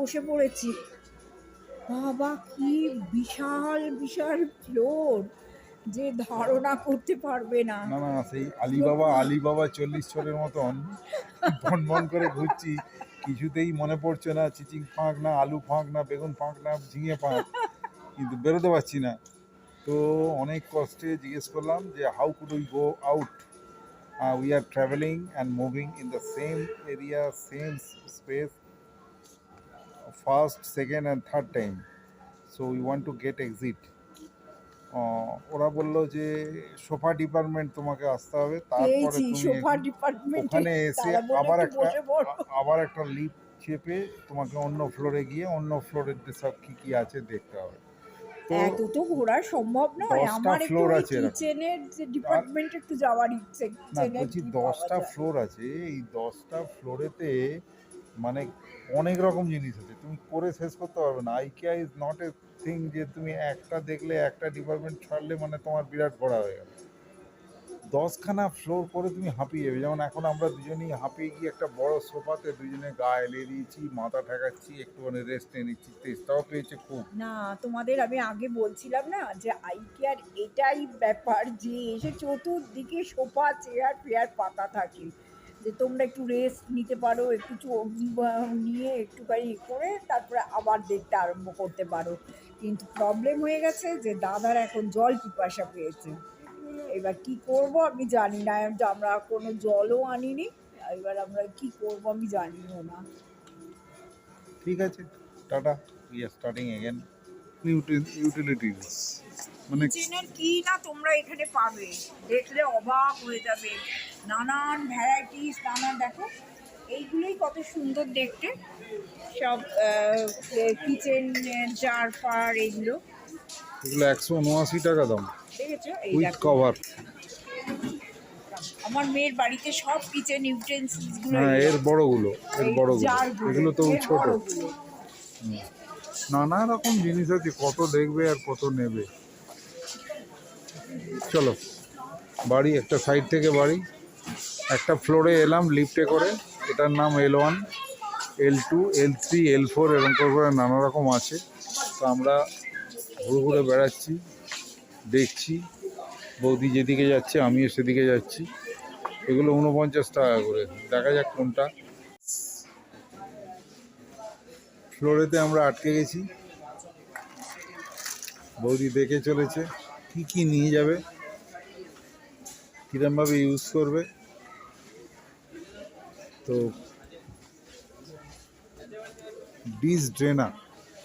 বসে পড়েছি। বাবা কি বিশাল বিশাল ফ্লোর যে ধারণা করতে পারবে না। না না সেই আলিবাবা আলিবাবা চল্লিশ চরের মতন বন বন করে ঘুরছি। কিছুতেই মনে পড়ছে না চিচিং ফাঁক না আলু ফাঁক না বেগুন ফাঁক না ঝিঙে ফাঁক। কিন্তু বেরোতে পারছি না। তো অনেক কষ্টে জিজ্ঞেস করলাম যে how could we go out we are travelling and moving in the same area same space first second and third time so we want to get exit ওরা বলল যে সোফা ডিপার্টমেন্ট তোমাকে আসতে হবে। তারপরে তুমি ওখানে এসে আবার একটা আবার একটা লিফট চেপে তোমাকে অন্য ফ্লোরে গিয়ে অন্য ফ্লোরের সব কি কি আছে দেখতে হবে। তো এত তো ঘোরা সম্ভব নয়। দশটা আমার একটু আছে এরকম। কিচেনের যে ডিপার্টমেন্ট একটু যাওয়ার ইচ্ছে বলছি দশটা ফ্লোর আছে। এই দশটা ফ্লোরেতে মানে অনেক রকম জিনিস আছে। তুমি করে শেষ করতে পারবে না। IKEA is not a thing যে তুমি একটা দেখলে একটা ডিপার্টমেন্ট ছাড়লে মানে তোমার বিরাট ঘোরা হয়ে গেল। দশখানা ফ্লোর করে তুমি হাঁপিয়ে যাবে। যেমন এখন আমরা দুজনেই হাঁপিয়ে গিয়ে একটা বড় সোফাতে দুজনে গা এলিয়ে দিয়েছি, মাথা ঠেকাচ্ছি, একটুখানি রেস্ট নিয়ে নিচ্ছি। তেজটাও পেয়েছে খুব। না, তোমাদের আমি আগে বলছিলাম না যে আইকেয়ার এটাই ব্যাপার যে এসে চতুর্দিকে সোফা, চেয়ার, ফেয়ার, পাতা থাকে। যে তোমরা একটু রেস্ট নিতে পারো একটু নিয়ে একটুখানি করে তারপরে আবার দেখতে আরম্ভ করতে পারো। কিন্তু প্রবলেম হয়ে গেছে যে দাদার এখন জল পিপাসা পেয়েছে। এবার কি করব আমি জানি না। আমরা কোনো জলও আনিনি। এবার আমরা কি করব আমি জানিও না। ঠিক আছে। Tata. We are starting again utilities মানে কিচেনের কি না তোমরা এখানে পাবে। দেখলে অবাক হয়ে যাবে। নানান ভ্যারাইটিস নানান দেখো এইগুলোই কত সুন্দর দেখতে। সব কিচেন জার ফার এইগুলো। এগুলো একশো উনআশি টাকা দাম। দেখেছ? এই উইথ কভার আমার মেয়ের বাড়িতে সব কিচেন ইউটেন্সিলসগুলো হ্যাঁ এর বড়গুলো এর বড়গুলো। এগুলো তো ছোট। নানা রকম জিনিস আছে কত দেখবে আর কত নেবে। চলো বাড়ি একটা সাইড থেকে বাড়ি। একটা ফ্লোরে এলাম লিফটে করে। এটার নাম L one L two L three L four এরকম করে করে নানা রকম আছে। তো আমরা ঘুরে ঘুরে বেড়াচ্ছি, দেখছি। বৌদি যেদিকে যাচ্ছে, আমিও সেদিকে যাচ্ছি। এগুলো উনপঞ্চাশ টাকা করে। দেখা যাক কোনটা। ফ্লোরেতে আমরা আটকে গেছি। বৌদি দেখে চলেছে। কি কি নিয়ে যাবে? কিরমভাবে ইউজ করবে? তো ডিস ড্রেনার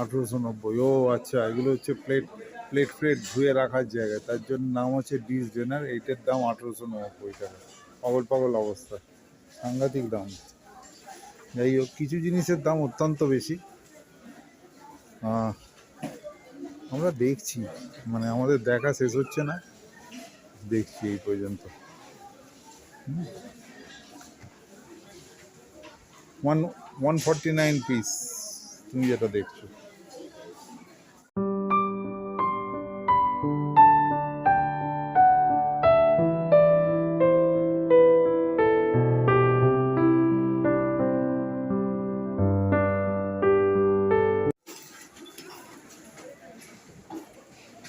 আঠেরোশো নব্বই। ও আচ্ছা এগুলো হচ্ছে প্লেট প্লেট ফ্লেট ধুয়ে রাখার জায়গা। তার জন্য নাম হচ্ছে ডিস ড্রেনার, এইটার দাম আঠেরোশো নব্বই টাকা। পাগল পাগল অবস্থা। সাংঘাতিক দাম। যাই হোক, কিছু জিনিসের দাম অত্যন্ত বেশি। আমরা দেখছি মানে আমাদের দেখা শেষ হচ্ছে না। দেখছি এই পর্যন্ত। ওয়ান ওয়ান নাইন পিস তুমি যেটা দেখছ।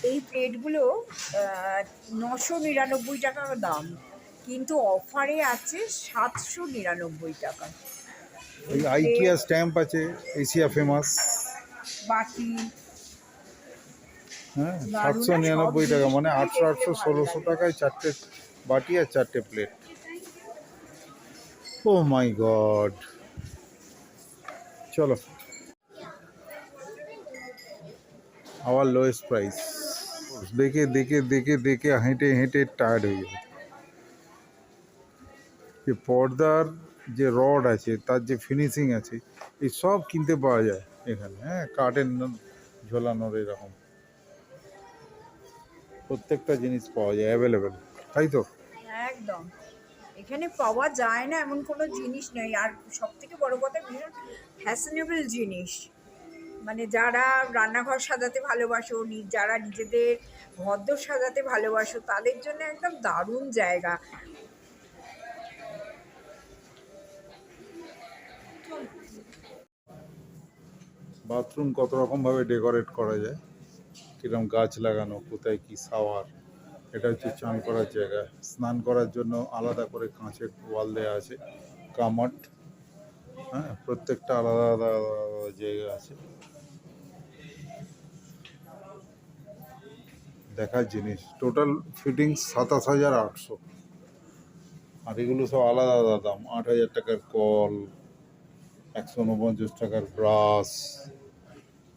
এই প্লেটগুলো নশো নিরানব্বই টাকা দাম। কিন্তু অফারে আছে সাতশো নিরানব্বই টাকা। এই আইকিয়া স্ট্যাম্প আছে এশিয়া ফেমাস বাকি হ্যাঁ সাতশো নিরানব্বই টাকা মানে আটশো আটশো ষোলোশো টাকায় চারটে বাটি আর চারটে প্লেট ও মাই গড। চলো। আওয়ার লোয়েস্ট প্রাইস দেখে দেখে দেখে দেখে হেঁটে হেঁটে টায়ার্ড হয়ে যে পর্দার যে রড আছে, তার যে ফিনিশিং আছে, এই সব কিনতে পাওয়া যায় এখানে হ্যাঁ? কাঠের ঝোলানোর এরকম। প্রত্যেকটা জিনিস পাওয়া যায় অ্যাভেলেবেল তাই তো? একদম। এখানে পাওয়া যায় না, এমন কোনো জিনিস নেই। আর সব থেকে বড় কথা ভীষণ ফ্যাশনেবল জিনিস। মানে যারা রান্নাঘর সাজাতে ভালোবাসো যারা নিজেদের ঘরদোর সাজাতে ভালোবাসো, তাদের জন্য একদম দারুণ জায়গা। বাথরুম কত রকমভাবে ডেকোরেট করা যায়? কিরম গাছ লাগানো, কোথায় কি সাওয়ার? এটা হচ্ছে চান করার জায়গা। স্নান করার জন্য আলাদা করে কাঁচের ওয়াল দেওয়া আছে, কামাট হ্যাঁ প্রত্যেকটা আলাদা আলাদা আলাদা জায়গা আছে। দেখার জিনিস টোটাল ফিটিংস সাতাশ হাজার আটশো। আর এগুলো সব আলাদা আলাদা দাম, আট হাজার টাকার কল, একশো উনপঞ্চাশ টাকার ব্রাশ।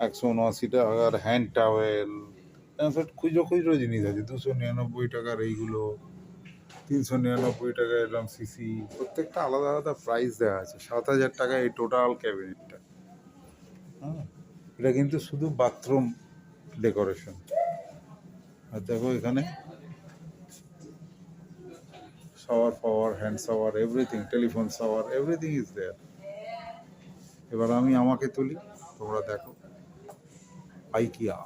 একশো উনআশি টাকার হ্যান্ড টাওয়েল সব খুচরো খুচরো জিনিস আছে। দুশো নিরানব্বই টাকার এইগুলো, তিনশো নিরানব্বই টাকা এরকম সিসি প্রত্যেকটা আলাদা আলাদা প্রাইস দেওয়া আছে। সাত হাজার টাকা এই টোটাল ক্যাবিনেটটা হ্যাঁ এটা কিন্তু শুধু বাথরুম ডেকোরেশন আর দেখো এখানে shower power hand shower everything telephone shower everything is there এবার আমি আমাকে তুলি, তোমরা দেখো। আইকিয়া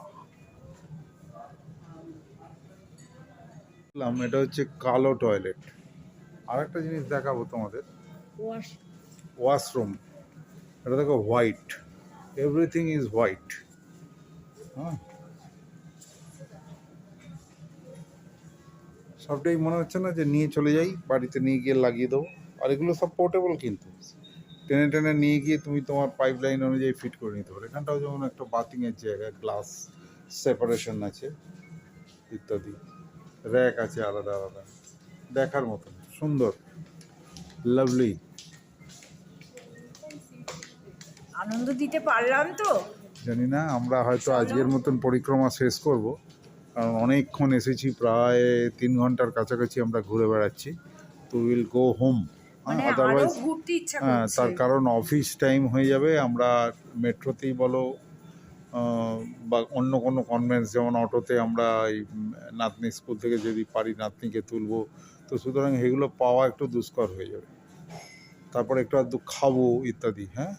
বললাম, এটা হচ্ছে কালো টয়লেট আর একটা জিনিস দেখাবো তোমাদের। ওয়াশরুম। এটা দেখো হোয়াইট। Everything is white. হ্যাঁ। সবটাই মনে হচ্ছে না যে নিয়ে চলে যাই বাড়িতে নিয়ে গিয়ে লাগিয়ে দেবো। আর এগুলো সব পোর্টেবল কিন্তু। টেনে টেনে নিয়ে গিয়ে তুমি তোমার পাইপ লাইন অনুযায়ী ফিট করে নিতে পারো। এখানটাও যেমন একটা বাথিংয়ের জায়গা গ্লাস সেপারেশন আছে ইত্যাদি। র্যাক আছে আলাদা আলাদা। দেখার মতন সুন্দর। লাভলি আনন্দ দিতে পারলাম তো। জানি না আমরা হয়তো আজকের মতন পরিক্রমা শেষ করব। কারণ অনেকক্ষণ এসেছি প্রায় তিন ঘণ্টার কাছাকাছি আমরা ঘুরে বেড়াচ্ছি। তো উইল গো হোম আদারওয়াইজ হ্যাঁ করছে। তার কারণ অফিস টাইম হয়ে যাবে আমরা মেট্রোতেই বলো বা অন্য কোনো কনভেন্স যেমন অটোতে আমরা এই নাতনি স্কুল থেকে যদি পারি নাতনিকে তুলবো তো সুতরাং এগুলো পাওয়া একটু দুষ্কর হয়ে যাবে। তারপর একটু আধটু খাব ইত্যাদি হ্যাঁ?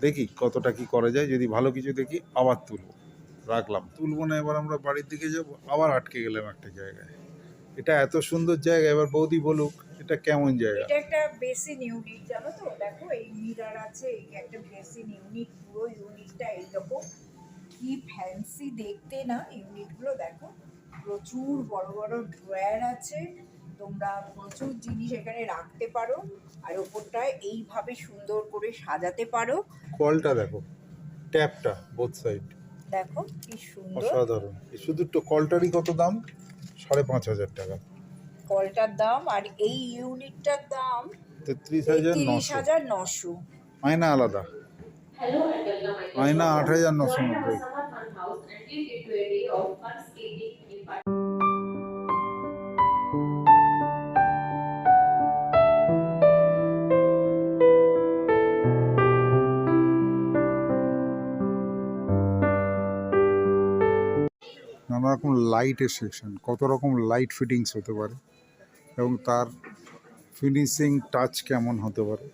দেখি কতটা কি করা যায় যদি ভালো কিছু দেখি আবার তুলবো। রাখলাম। তুলবো না এবার আমরা বাড়ির দিকে যাব আবার আটকে গেলাম একটা জায়গায়। এটা এত সুন্দর জায়গা এবার বৌদি বলুক এটা কেমন জায়গা? এটা একটা বেসিন ইউনিট জানো তো? দেখো এই মিরার আছে এই একটা বেসিন ইউনিট পুরো ইউনিটটা এইরকম কি ফ্যান্সি দেখতে না ইউনিটগুলো দেখো। প্রচুর বড় বড় ড্রয়ার আছে তোমরা প্রচুর জিনিস এখানে রাখতে পারো আর ওপরটায় এইভাবে সুন্দর করে সাজাতে পারো। কলটা দেখো ট্যাপটা বোথ সাইড দেখো কি সুন্দর। অসাধারণ। এই শুধু তো কলটারই কত দাম? সাড়ে পাঁচ হাজার টাকা। কলটার দাম আর এই ইউনিটটার দাম তেত্রিশ হাজার তিরিশ হাজার নশো। আয়না আলাদা। আয়না আট হাজার নশো নব্বই। রকম লাইটের সেকশন কত রকম লাইট ফিটিংস হতে পারে এবং তার ফিনিশিং টাচ কেমন হতে পারে।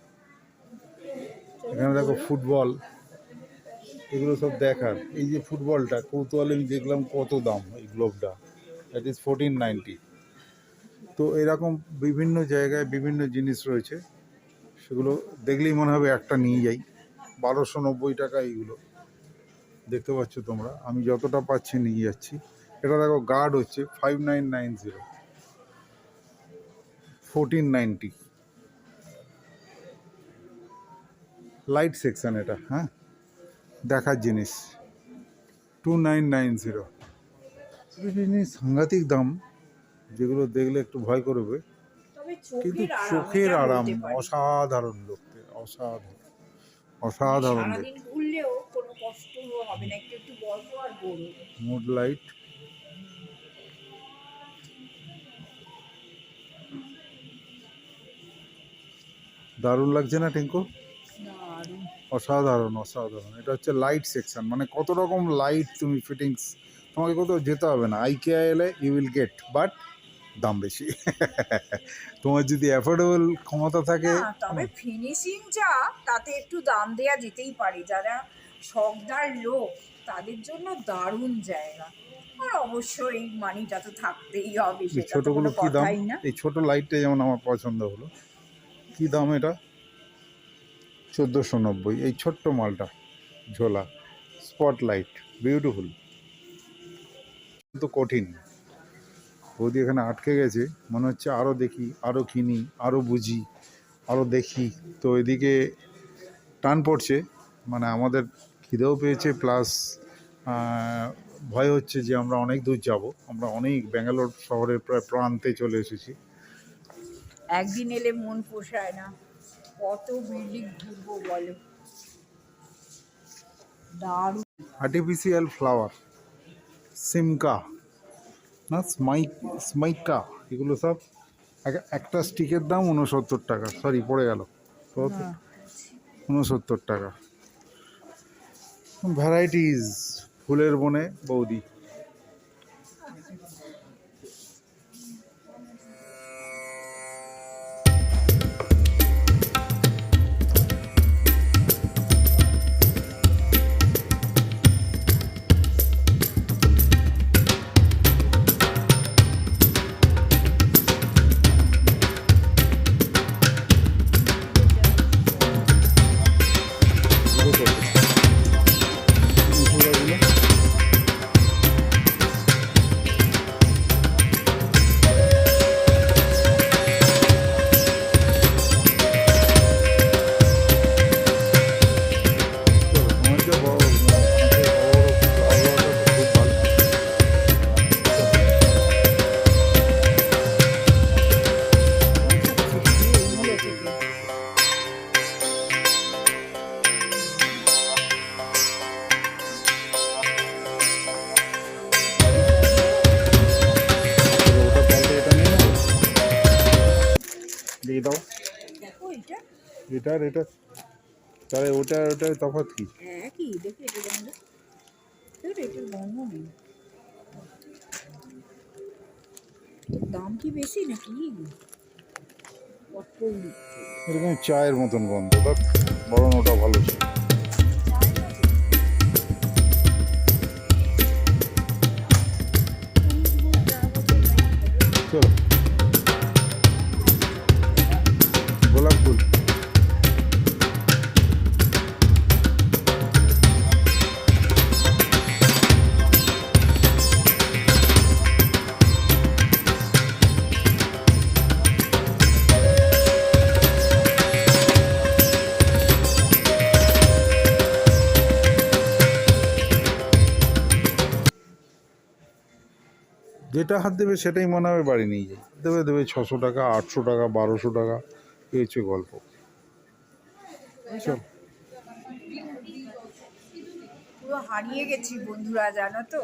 এখানে দেখো ফুটবল এগুলো সব দেখার। এই যে ফুটবলটা কৌতূহলে আমি দেখলাম কত দাম এই গ্লোবটা দ্যাট ইজ ফোরটিন নাইনটি তো এরকম বিভিন্ন জায়গায় বিভিন্ন জিনিস রয়েছে, সেগুলো দেখলেই মনে হবে একটা নিয়ে যাই। বারোশো নব্বই টাকা এইগুলো। দেখতে পাচ্ছ তোমরা, আমি যতটা পাচ্ছি নিয়ে যাচ্ছি। এটা দেখো গার্ড হচ্ছে five nine nine zero fourteen ninety light section এটা হ্যাঁ? দেখার জিনিস। টু নাইন নাইন জিরো জিনিস সাংঘাতিক দাম যেগুলো দেখলে একটু ভয় করবে। কিন্তু চোখের আরাম। অসাধারণ দেখতে অসাধারণ অসাধারণ দেখতে। সারাদিন ঘুরলেও দারুণ লাগছে না টিঙ্কু? অসাধারণ অসাধারণ। এটা হচ্ছে লাইট সেকশন মানে কত রকম লাইট তুমি ফিটিংস তোমাকে কোথাও যেতে হবে না। আইকিয়া এলে ইউ উইল গেট বাট দাম বেশি। তোমার যদি অ্যাফোর্ডেবল ক্ষমতা থাকে তবে ফিনিশিং যা তাতে একটু দাম দেয়া যেতেই পারে। যারা শখদার লোক তাদের জন্য দারুণ জায়গা। আর অবশ্যই মানিটা তো থাকতেই হবে ছোটোগুলো কোনো দাম? এই ছোট লাইটটা যেমন আমার পছন্দ হলো। কী দাম এটা? চোদ্দোশো নব্বই। এই ছোট্ট মালটা, ঝোলা, স্পটলাইট, বিউটিফুল। কিন্তু কঠিন। বৌদি এখানে আটকে গেছে। মনে হচ্ছে আরও দেখি আরও কিনি আরও বুঝি আরও দেখি। তো এদিকে টান পড়ছে। মানে আমাদের খিদেও পেয়েছে, প্লাস ভয় হচ্ছে যে আমরা অনেক দূর যাব। আমরা অনেক ব্যাঙ্গালোর শহরের প্রায় প্রান্তে চলে এসেছি। একদিন এলে মন পোষায় না। কত বিল্ডিং ঘুরবো বলো? দারুণ। আর্টিফিশিয়াল ফ্লাওয়ার সিমকা না স্মাইক স্মাইকা এগুলো সব এক- একটা স্টিকের দাম উনসত্তর টাকা। সরি পড়ে গেল। উনসত্তর টাকা। ভ্যারাইটিস ফুলের বনে বৌদি। দিয়ে দাও। এটা? এটার এটা তাহলে ওটা ওটার তফাৎ কি? একই দেখি এটা গন্ধ এটার গন্ধ নেই। দাম কি বেশি নাকি? এরকম চায়ের মতন গন্ধ দেখ বরং ওটা ভালো ছিল। চলো। যেটা হাত দেবে সেটাই মনে হবে বাড়ি নিয়ে যাই। দেবে দেবে ছশো টাকা, আটশো টাকা, বারোশো টাকা, এই হচ্ছে গল্প। চল। হারিয়ে গেছি বন্ধুরা, জানো তো?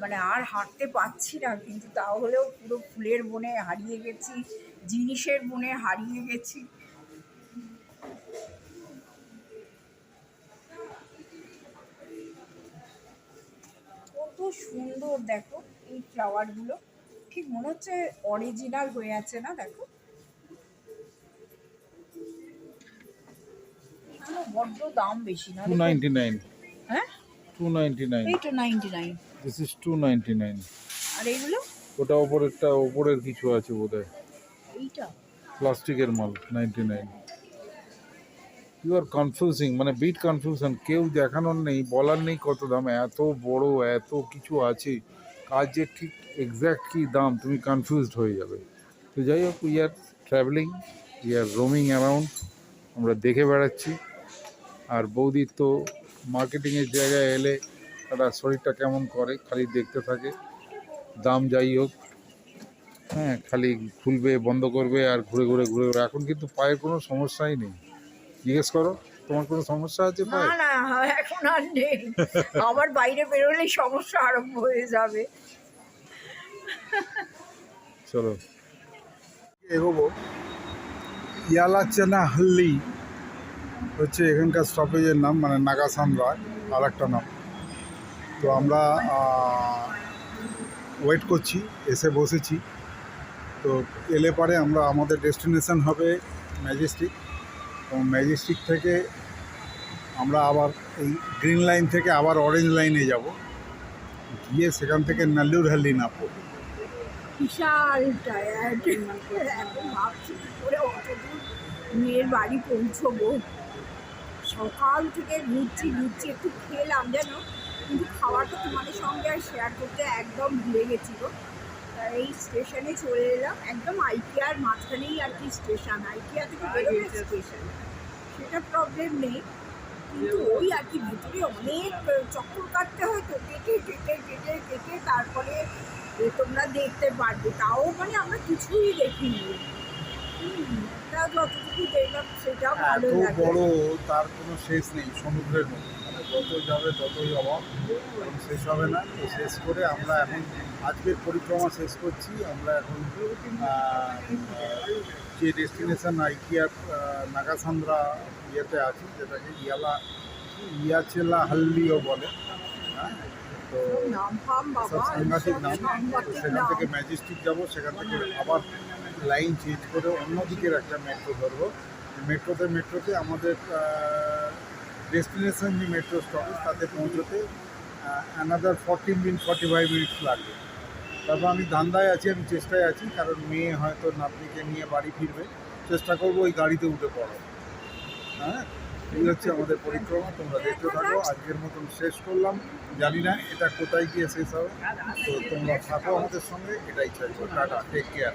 মানে আর হাঁটতে পারছি না, কিন্তু তাও হলেও পুরো ফুলের বনে হারিয়ে গেছি, জিনিসের বনে হারিয়ে গেছি। কত সুন্দর, দেখো। এই ফ্লাওয়ারগুলো ঠিক মনে হচ্ছে অরিজিনাল হয়ে আছে না দেখো। এগুলো বড্ড দাম বেশি না টু নাইনটি নাইন হ্যাঁ? টু নাইনটি নাইন এইটা ninety nine this is two ninety nine আর এইগুলো? ওটা ওপরেরটা ওপরের কিছু আছে বোধ এইটা? প্লাস্টিকের মাল ninety nine you are confusing মানে বিট কনফিউশন কেউ দেখানোর নেই বলার নেই কত দাম এত বড় এত কিছু আছে। কাজ যে ঠিক এক্স্যাক্ট কী দাম, তুমি কনফিউজড হয়ে যাবে। তো যাই হোক we are travelling we are roaming around আমরা দেখে বেড়াচ্ছি। আর বৌদির তো মার্কেটিংয়ের জায়গায় এলে তারা শরীরটা কেমন করে, খালি দেখতে থাকে। দাম যাই হোক হ্যাঁ খালি খুলবে, বন্ধ করবে আর ঘুরে ঘুরে ঘুরে ঘুরে। এখন কিন্তু পায়ের কোনো সমস্যাই নেই। জিজ্ঞেস করো। তোমার কোনো সমস্যা আছে না না এখন আর নেই। আবার বাইরে বেরোলেই সমস্যা আরম্ভ হয়ে যাবে। চলো। এগোবো ইয়ালাচেনা হাল্লি হচ্ছে এখানকার স্টপেজের নাম মানে নাগাসান্দ্রা আর একটা নাম। তো আমরা ওয়েট করছি এসে বসেছি। তো এলে পরে আমরা আমাদের ডেস্টিনেশন হবে ম্যাজেস্টিক এবং ম্যাজেস্টিক থেকে আমরা আবার এই গ্রিন লাইন থেকে আবার অরেঞ্জ লাইনে যাব। গিয়ে সেখান থেকে নাল্লুর হাল্লি নামবো। বিশাল মেয়ের বাড়ি পৌঁছবো। সকাল থেকে ঘুরছি ঘুরছি, একটু খেলাম যেন। কিন্তু খাওয়াটা তোমাদের সঙ্গে আর শেয়ার করতে একদম ভুলে গেছিল এই স্টেশনে চলে এলাম। একদম আইকিয়ার মাঝখানেই আর কি স্টেশন আইকিয়া থেকে বেরোবে স্টেশন সেটা প্রবলেম নেই। কিন্তু ওই আর কি ভিতরে অনেক চক্কর কাটতে হয় তো। কেটে কেটে কেটে কেটে তারপরে তোমরা দেখতে পারবে। তাও মানে আমরা কিছুই দেখিনি। তা যতটুকু দেখলাম সেটাও ভালো লাগে বড় তার কোনো শেষ নেই সমুদ্রের মতো মানে যত যাবে, ততই অভাব। শেষ হবে না। তো শেষ করে আমরা এখন আজকের পরিক্রমা শেষ করছি। আমরা এখন যে ডেস্টিনেশন আইকিয়ার নাগাসান্দ্রা ইয়েতে আছি, যেটাকে ইয়ালা, ইয়াচেলা হাল্লিও বলে। হ্যাঁ? তো সব সাংঘাতিক নাম। সেখান থেকে ম্যাজেস্টিক যাব, সেখান থেকে আবার লাইন চেঞ্জ করে অন্য দিকের একটা মেট্রো ধরবো। মেট্রোতে মেট্রোতে আমাদের ডেস্টিনেশন যে মেট্রো স্টপেজ তাতে পৌঁছতে another forty minute forty five minutes লাগবে। তারপর আমি ধান্দায় আছি, আমি চেষ্টায় আছি, কারণ মেয়ে হয়তো নাতনিকে নিয়ে বাড়ি ফিরবে। চেষ্টা করব ওই গাড়িতে উঠে পড়ো হ্যাঁ? এই হচ্ছে আমাদের পরিক্রমা, তোমরা দেখতে থাকো। আজকের মতন শেষ করলাম। জানি না এটা কোথায় গিয়ে শেষ হবে। তো তোমরা থাকো আমাদের সঙ্গে, এটাই চাইছো। Tata take care